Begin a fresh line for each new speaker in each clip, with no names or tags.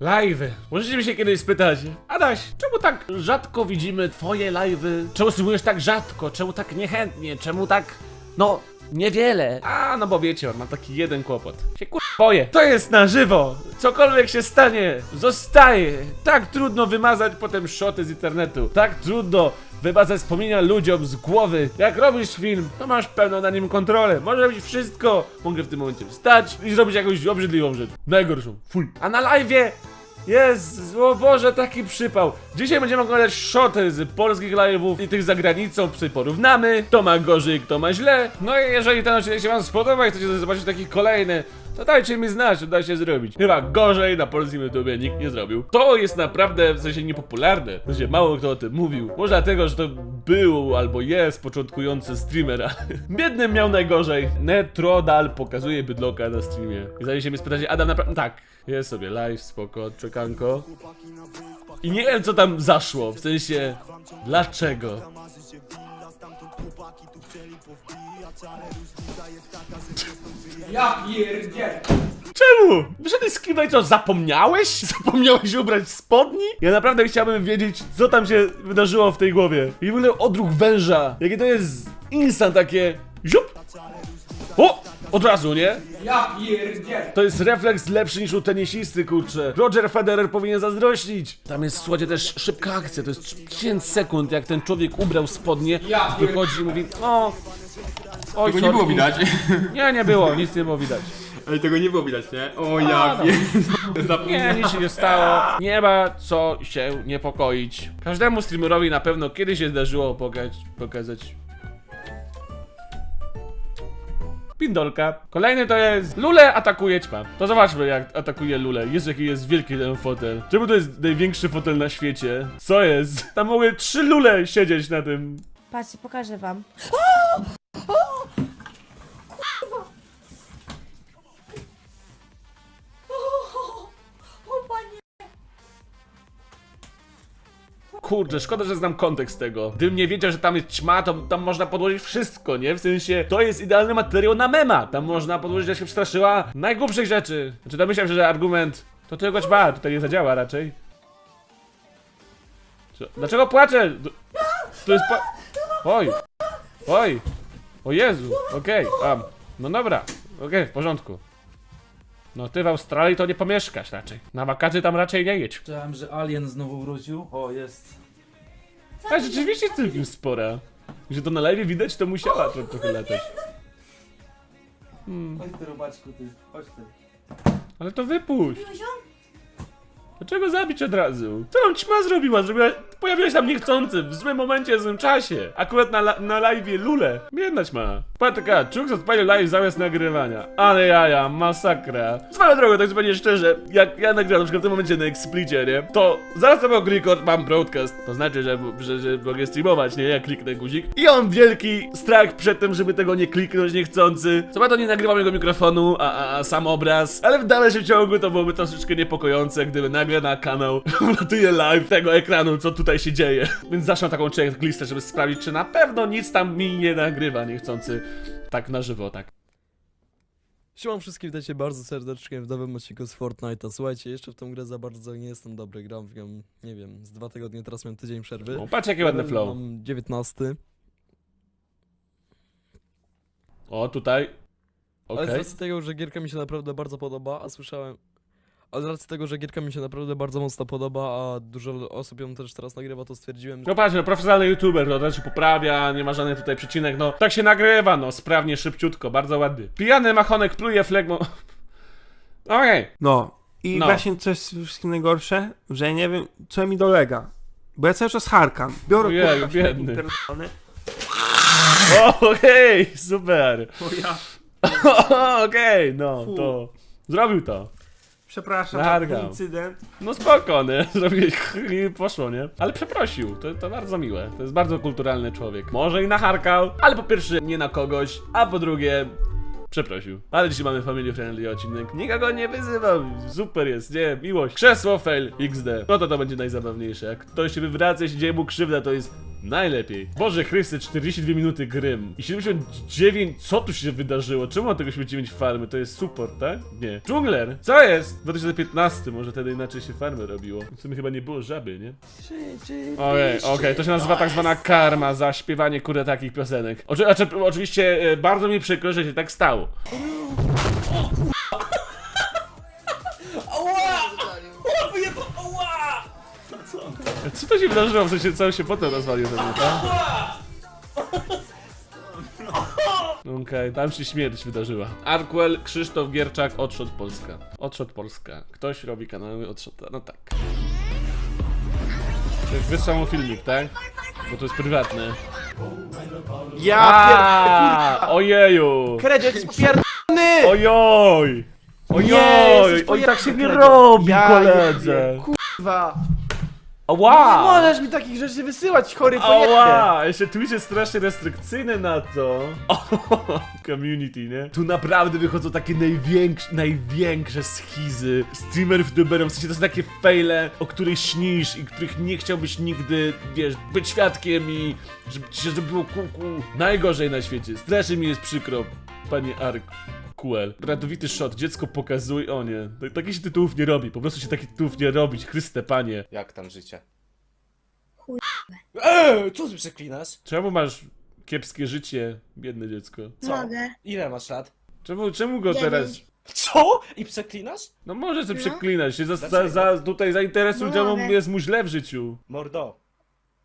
Live'y. Możecie mi się kiedyś spytać, Adaś, czemu tak rzadko widzimy twoje live'y? Czemu streamujesz tak rzadko? Czemu tak niechętnie? Czemu tak, no, niewiele? A, no bo wiecie, on ma taki jeden kłopot. Się kur... boję. To jest na żywo. Cokolwiek się stanie, zostaje. Tak trudno wymazać potem szoty z internetu. Tak trudno wymazać wspomnienia ludziom z głowy. Jak robisz film, to masz pełną na nim kontrolę. Możesz robić wszystko. Mogę w tym momencie wstać i zrobić jakąś obrzydliwą rzecz. Najgorszą. Fuj. A na live'ie jest, o Boże, taki przypał. Dzisiaj będziemy oglądać szoty z polskich live'ów i tych za granicą, sobie porównamy, kto ma gorzej, kto ma źle. No i jeżeli ten odcinek się wam spodoba i chcecie zobaczyć taki kolejny, to dajcie mi znać, czy da się zrobić. Chyba gorzej na polskim YouTubie nikt nie zrobił. To jest naprawdę w sensie niepopularne. W sensie mało kto o tym mówił. Może dlatego, że to był albo jest początkujący streamer, biedny miał najgorzej. Netrodal pokazuje bydloka na streamie. I zanim się mnie spytacie, Adam naprawdę... Tak, jest sobie live, spoko, czekanko. I nie wiem co tam zaszło, w sensie... Dlaczego?
Ja pierdzielę.
Czemu? Wyszedłeś z i co, zapomniałeś? Zapomniałeś ubrać spodni? Ja naprawdę chciałbym wiedzieć, co tam się wydarzyło w tej głowie. I w ogóle odruch węża. Jakie to jest instant takie... Ziup! O! Od razu, nie?
Ja pierdzielę.
To jest refleks lepszy niż u tenisisty, kurczę. Roger Federer powinien zazdrościć. Tam jest, słuchajcie, też szybka akcja. To jest 10 sekund, jak ten człowiek ubrał spodnie,
Ja pier-
wychodzi i mówi, o... Oj,
Tego nie było widać.
Nie, nie było, nic nie było widać.
Ej, tego nie było widać, nie? O ja
no.
wiem.
Nie, nic się nie stało. Nie ma co się niepokoić. Każdemu streamerowi na pewno kiedyś się zdarzyło pokazać. pokazać. Pindolka. Kolejny to jest Lule atakuje ćma. To zobaczmy jak atakuje Lule. Jest jaki jest wielki ten fotel. Czemu to jest największy fotel na świecie? Co jest? Tam mogły trzy Lule siedzieć na tym.
Patrzcie, pokażę wam.
Kurczę, szkoda, że znam kontekst tego. Gdybym nie wiedział, że tam jest ćma, to tam można podłożyć wszystko, nie? W sensie, to jest idealny materiał na mema. Tam można podłożyć, jak się przestraszyła najgłupszych rzeczy. Znaczy, domyślam się, że argument to tylko ćma, tutaj nie zadziała raczej. Dlaczego płaczę? To- jest. Oj! Oj! O Jezu, okej, am. No dobra, okej, w porządku. No ty w Australii to nie pomieszkasz raczej. Na wakacje tam raczej nie jedź.
Słyszałem, że Alien znowu wrócił. O, jest.
A rzeczywiście całkiem spora. Że to na live widać, to musiała tro trochę latać.
Chodź ty, robaczku, ty. Chodź ty.
Ale to wypuść. Dlaczego zabić od razu? Co nam ćma zrobiła? zrobiła? Pojawiłaś tam niechcący, w złym momencie, w złym czasie. Akurat na, la- na live lule. Biedna ćma. Patka, Czuk odpalił live zamiast nagrywania. Ale jaja, masakra. Swoją drogą, tak zupełnie szczerze, jak ja nagrywam na przykład w tym momencie na Explicie, nie? To zaraz to record mam broadcast. To znaczy, że, że, że mogę streamować, nie? Ja kliknę guzik. I on wielki strach przed tym, żeby tego nie kliknąć niechcący. Co to nie nagrywam jego mikrofonu, a, a, a sam obraz. Ale w dalszym ciągu to byłoby troszeczkę niepokojące, gdyby nagle na kanał latuje live tego ekranu, co tutaj się dzieje. Więc zacznę taką checklistę, żeby sprawdzić, czy na pewno nic tam mi nie nagrywa niechcący. Tak na żywo, tak.
Siemam wszystkim, witajcie bardzo serdecznie w nowym odcinku z Fortnite'a. Słuchajcie, jeszcze w tą grę za bardzo nie jestem dobry, gram w nią, nie wiem, z dwa tygodnie, teraz miałem tydzień przerwy.
O, patrz jakie ładne
Level
flow.
Mam 19,
O, tutaj.
ale
Okej.
z racji tego, że gierka mi się naprawdę bardzo podoba, a słyszałem... A z racji tego, że gierka mi się naprawdę bardzo mocno podoba, a dużo osób ją też teraz nagrywa, to stwierdziłem, że
No patrz, no, profesjonalny youtuber, no, to się poprawia, nie ma żadnych tutaj przecinek, no tak się nagrywa, no sprawnie, szybciutko, bardzo ładny. Pijany machonek pluje flegmo. Okej.
No. I
No.
właśnie co jest wszystkim najgorsze, że nie wiem, co mi dolega. Bo ja cały czas harkam. Biorę
Ojej, biedny. O, Okej, super.
Bo ja,
Okej, no,
Fu.
to zrobił to.
Przepraszam ten incydent.
No spoko, nie? Zrobiłeś i poszło, nie? Ale przeprosił, to, to bardzo miłe. To jest bardzo kulturalny człowiek. Może i naharkał, ale po pierwsze nie na kogoś, a po drugie przeprosił. Ale dzisiaj mamy family friendly odcinek. Nikogo nie wyzywał. Super jest, nie? Miłość. Krzesło fail XD. No to to będzie najzabawniejsze. Jak ktoś się wywraca i się dzieje mu krzywda, to jest Najlepiej. Boże Chryste, 42 minuty grym. I 79... Co tu się wydarzyło? Czemu ma tego 79 farmy? To jest support, tak? Nie. Dżungler! Co jest? 2015, może wtedy inaczej się farmy robiło. W sumie chyba nie było żaby, nie? Okej, okej, to się nazywa tak zwana karma za śpiewanie kurde takich piosenek. Oczy, oczy, oczywiście e, bardzo mi przykro, że się tak stało. Co to się wydarzyło? W sensie cały się potem rozwalił ze mnie, tak? Okej, tam się śmierć wydarzyła. Arkwell, Krzysztof Gierczak, Odszot Polska. Odszot Polska. Ktoś robi kanały Odszota, no tak. Wysłał mu filmik, tak? Bo to jest prywatne.
Ja
A, ojeju!
Kredziec pierdolony!
Ojoj! Ojoj! Oj, tak się nie robi, koledze!
Kurwa!
Ała!
Nie możesz mi takich rzeczy wysyłać, chory pojebie!
Ała! Jeszcze Twitch jest strasznie restrykcyjny na to. Community, nie? Tu naprawdę wychodzą takie największe, największe schizy. Streamerów duberą, w sensie to są takie fejle, o których śnisz i których nie chciałbyś nigdy, wiesz, być świadkiem i żeby ci się zrobiło kuku. Najgorzej na świecie. Strasznie mi jest przykro, panie Ark. QL. Radowity shot, dziecko pokazuj, o nie. Tak- Takich się tytułów nie robi, po prostu się takich tytułów nie robić, Chryste panie.
Jak tam życie? Eee, co ty przeklinasz?
Czemu masz kiepskie życie, biedne dziecko?
Co?
Mogę.
Ile masz lat?
Czemu, czemu go
Dziewięć.
teraz...
Co? I przeklinasz?
No może sobie
No.
przeklinać się, za, za, za, tutaj zainteresuj,
No
czemu
mogę.
jest mu źle w życiu.
Mordo,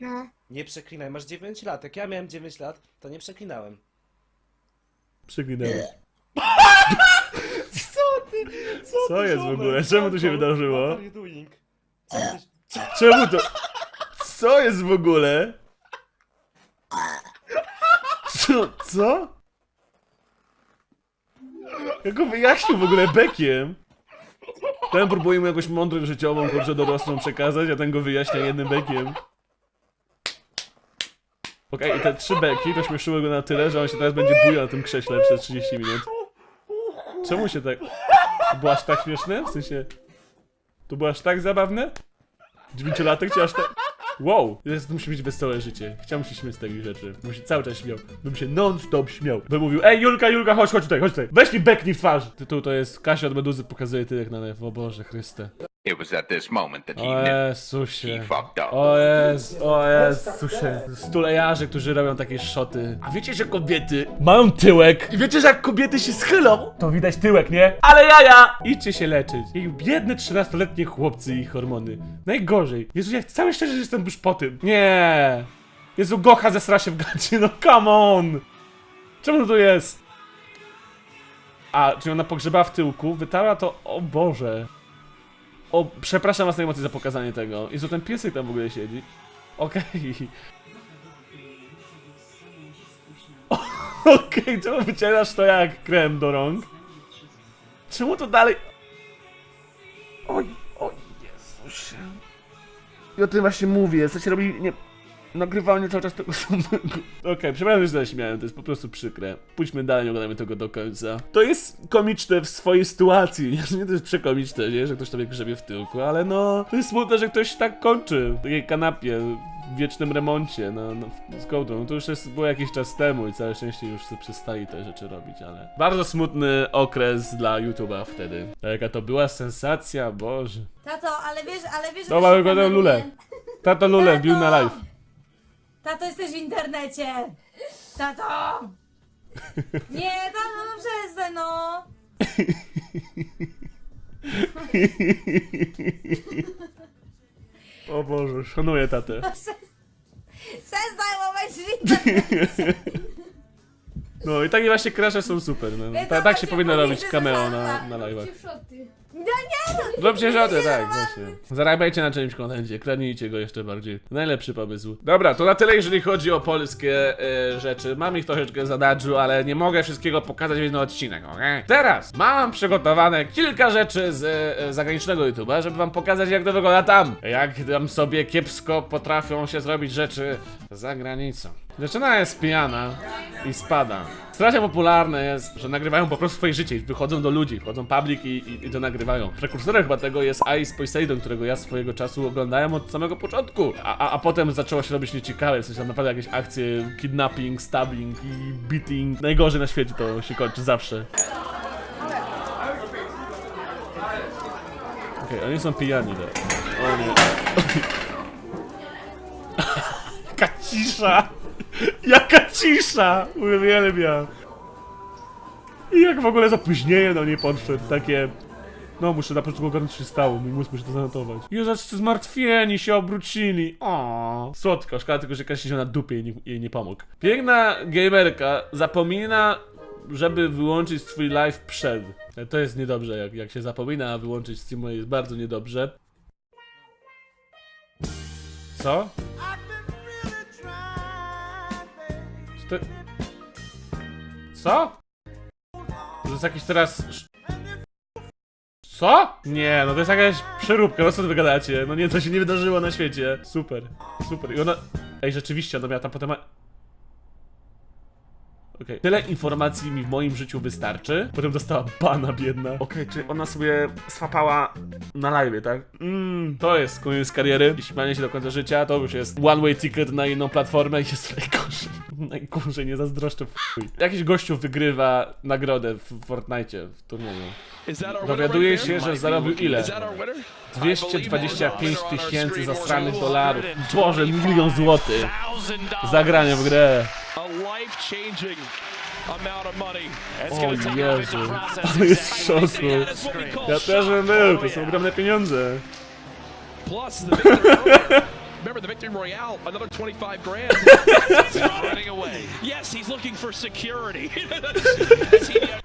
No.
nie przeklinaj, masz 9 lat. Jak ja miałem 9 lat, to nie przeklinałem.
Przeklinamy.
Co? Co,
jest w ogóle? Czemu to się wydarzyło? Czemu to... Co jest w ogóle? Co? Co? Jak go wyjaśnił w ogóle bekiem? Ten próbuje mu jakąś mądrość życiową, kurczę, dorosłą przekazać, a ten go wyjaśnia jednym bekiem. Okej, i te trzy beki to śmieszyły go na tyle, że on się teraz będzie bujał na tym krześle przez 30 minut. Czemu się tak... To było aż tak śmieszne? W sensie... To było aż tak zabawne? Dziewięciolatek czy aż tak... Wow! Jest, to musi mieć wesołe życie. Chciałbym się śmiać z takich rzeczy. Bym się cały czas śmiał. Bym się non-stop śmiał. Bym mówił, ej Julka, Julka, chodź, chodź tutaj, chodź tutaj. Weź mi beknij w twarz. Tytuł to jest Kasia od Meduzy pokazuje tyłek na lew. O Boże Chryste.
It was at this moment that he
O
knew
Jezusie.
he fucked up.
O jest, o Jezusie. Stulejarze, którzy robią takie szoty. A wiecie, że kobiety mają tyłek? I wiecie, że jak kobiety się schylą, to widać tyłek, nie? Ale jaja! Idźcie się leczyć. I biedne 13-letnie chłopcy i ich hormony. Najgorzej. Jezu, ja całe szczerze że jestem już po tym. Nie. Jezu, Gocha zesra się w gacie, no come on! Czemu to jest? A, czy ona pogrzebała w tyłku, wytarła to, o Boże. O, przepraszam was najmocniej za pokazanie tego. Jezu, ten piesek tam w ogóle siedzi. Okej. Okej, czemu wycierasz to jak krem do rąk? Czemu to dalej... Oj, oj, Jezusie. I o tym właśnie mówię, coś robi... Nie... Nagrywanie cały czas tego samego. Okej, przepraszam, że zaśmiałem, to jest po prostu przykre. Pójdźmy dalej, nie oglądamy tego do końca. To jest komiczne w swojej sytuacji, nie? Nie to jest przekomiczne, nie? Że ktoś tobie grzebie w tyłku, ale no... To jest smutne, że ktoś tak kończy. W takiej kanapie, w wiecznym remoncie, no, no z kołdrą. No to już jest, było jakiś czas temu i całe szczęście już sobie przestali te rzeczy robić, ale... Bardzo smutny okres dla YouTube'a wtedy. A jaka to była sensacja, Boże.
Tato, ale wiesz, ale wiesz, że
Dobra,
kameruje.
lulę. Tato Lule wbił na live.
Tato, jesteś w internecie! Tato! Nie, tato, no przestań, no!
O Boże, szanuję tatę.
Przestań, bo będziesz w internecie!
No i takie właśnie crashe są super. No.
Więc
Ta, tak się powinno robić cameo na,
zaraz-
na live'ach.
No nie, no!
Róbcie żadę, tak, właśnie. Zarabiajcie na czymś kontencie, kradnijcie go jeszcze bardziej. Najlepszy pomysł. Dobra, to na tyle jeżeli chodzi o polskie e, rzeczy. Mam ich troszeczkę za ale nie mogę wszystkiego pokazać w jednym odcinek, okej? Teraz mam przygotowane kilka rzeczy z e, zagranicznego YouTube'a, żeby wam pokazać jak to wygląda tam. Jak tam sobie kiepsko potrafią się zrobić rzeczy za granicą. Dziewczyna jest pijana i spada. Strasznie popularne jest, że nagrywają po prostu swoje życie i wychodzą do ludzi, wchodzą public i, i, i to nagrywają. Prekursorem chyba tego jest Ice Poseidon, którego ja swojego czasu oglądałem od samego początku. A, a, a potem zaczęło się robić nieciekawe, w sensie tam naprawdę jakieś akcje kidnapping, stabbing i beating. Najgorzej na świecie to się kończy zawsze. Okej, oni są pijani, tak. O nie. Jaka cisza! Jaka cisza! Uwielbiam. I jak w ogóle zapóźnienie do niej podszedł, takie... No, muszę na początku ogarnąć, co się stało, mój mózg musi to zanotować. Jeżaczcy zmartwieni się obrócili. O, Słodko, szkoda tylko, że Kasia siedział na dupie nie, jej nie pomógł. Piękna gamerka zapomina, żeby wyłączyć swój live przed. To jest niedobrze, jak, jak się zapomina, a wyłączyć streamu jest bardzo niedobrze. Co? Co? To jest jakiś teraz... Co? Nie, no to jest jakaś przeróbka, no co wy gadacie? No nie, to się nie wydarzyło na świecie. Super, super. I ona... Ej, rzeczywiście, ona miała tam potem... Okej, tyle informacji mi w moim życiu wystarczy. Potem dostała bana biedna. Okej, czy ona sobie swapała na live, tak? Mmm, to jest koniec kariery. I śmianie się do końca życia, to już jest one way ticket na inną platformę i jest najgorzej. Najgorzej, nie zazdroszczę w chuj. Jakiś gościu wygrywa nagrodę w Fortnite w turnieju. Dowiaduje się, że zarobił ile? 225 tysięcy zasranych dolarów. Boże, milion złotych. Zagranie w grę. O Jezu, to jest w szoku. Ja też bym był, to są ogromne pieniądze.
Remember the victory royale, another 25 grand. running away. Yes, he's looking for security.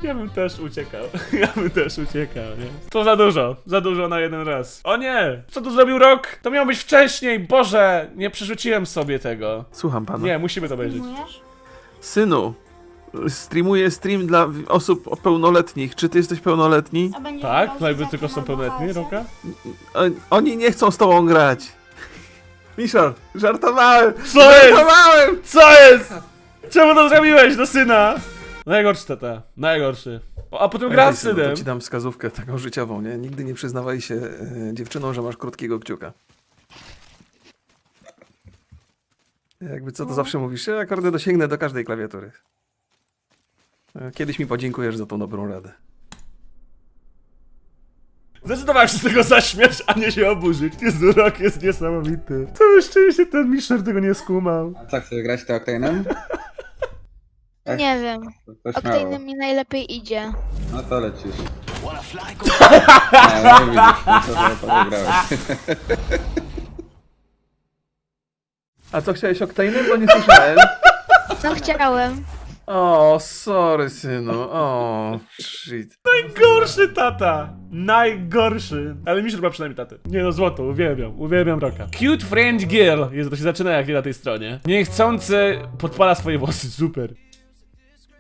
Ja bym też uciekał. Ja bym też uciekał, nie? To za dużo, za dużo na jeden raz. O nie! Co tu zrobił rok? To miało być wcześniej, Boże! Nie przerzuciłem sobie tego.
Słucham pana.
Nie, musimy to obejrzeć.
Synu, streamuję stream dla osób pełnoletnich. Czy ty jesteś pełnoletni?
Tak? Najwy
z
tylko są pełnoletni, Roka?
O- Oni nie chcą z tobą grać. Miszor, żartowałem!
Co jest?
Żartowałem!
Co jest? Czemu to zrobiłeś do syna? Najgorszy tata, najgorszy. A potem gra z
synu,
synem.
to ci dam wskazówkę taką życiową, nie? Nigdy nie przyznawaj się e, dziewczynom, że masz krótkiego kciuka. Jakby co, to zawsze mówisz, ja akordy dosięgnę do każdej klawiatury. E, Kiedyś mi podziękujesz za tą dobrą radę.
Zdecydowałem się z tego zaśmiać, a nie się oburzyć. Jezu, rok jest niesamowity. To szczęście ten Miszer tego nie skumał.
A co, chcesz grać to Octane'em?
Nie wiem.
To śmiało.
mi najlepiej idzie.
No to lecisz. A, no widzisz, no to to pograłeś.
A co, chciałeś Octane'em? Bo nie słyszałem.
No chciałem.
O, sorry, synu. O, shit.
Najgorszy tata! Najgorszy! Ale Miszer ma przynajmniej tatę. Nie no, złoto, uwielbiam, uwielbiam roka. Cute French Girl! Jezu, to się zaczyna jak nie na tej stronie. Niechcący podpala swoje włosy, super.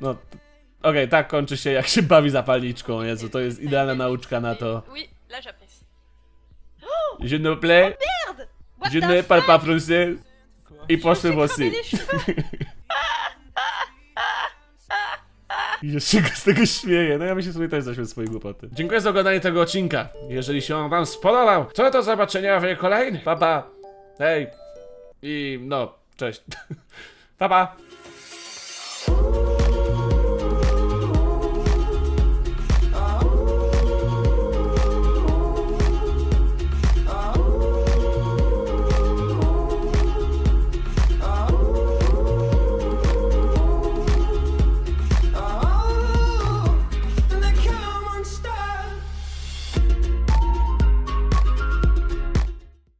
No, okej, tak kończy się jak się bawi zapalniczką, Jezu, to jest idealna nauczka na to.
Oui, là j'apprécie.
Je ne plais, je ne parle pas français. I poszły włosy. I jeszcze go z tego śmieje. No ja myślę sobie też zaśmiał swojej głupoty. Dziękuję za oglądanie tego odcinka. Jeżeli się on wam spodobał, to do zobaczenia w kolejnym. Pa, pa. Hej. I no, cześć. Pa, pa.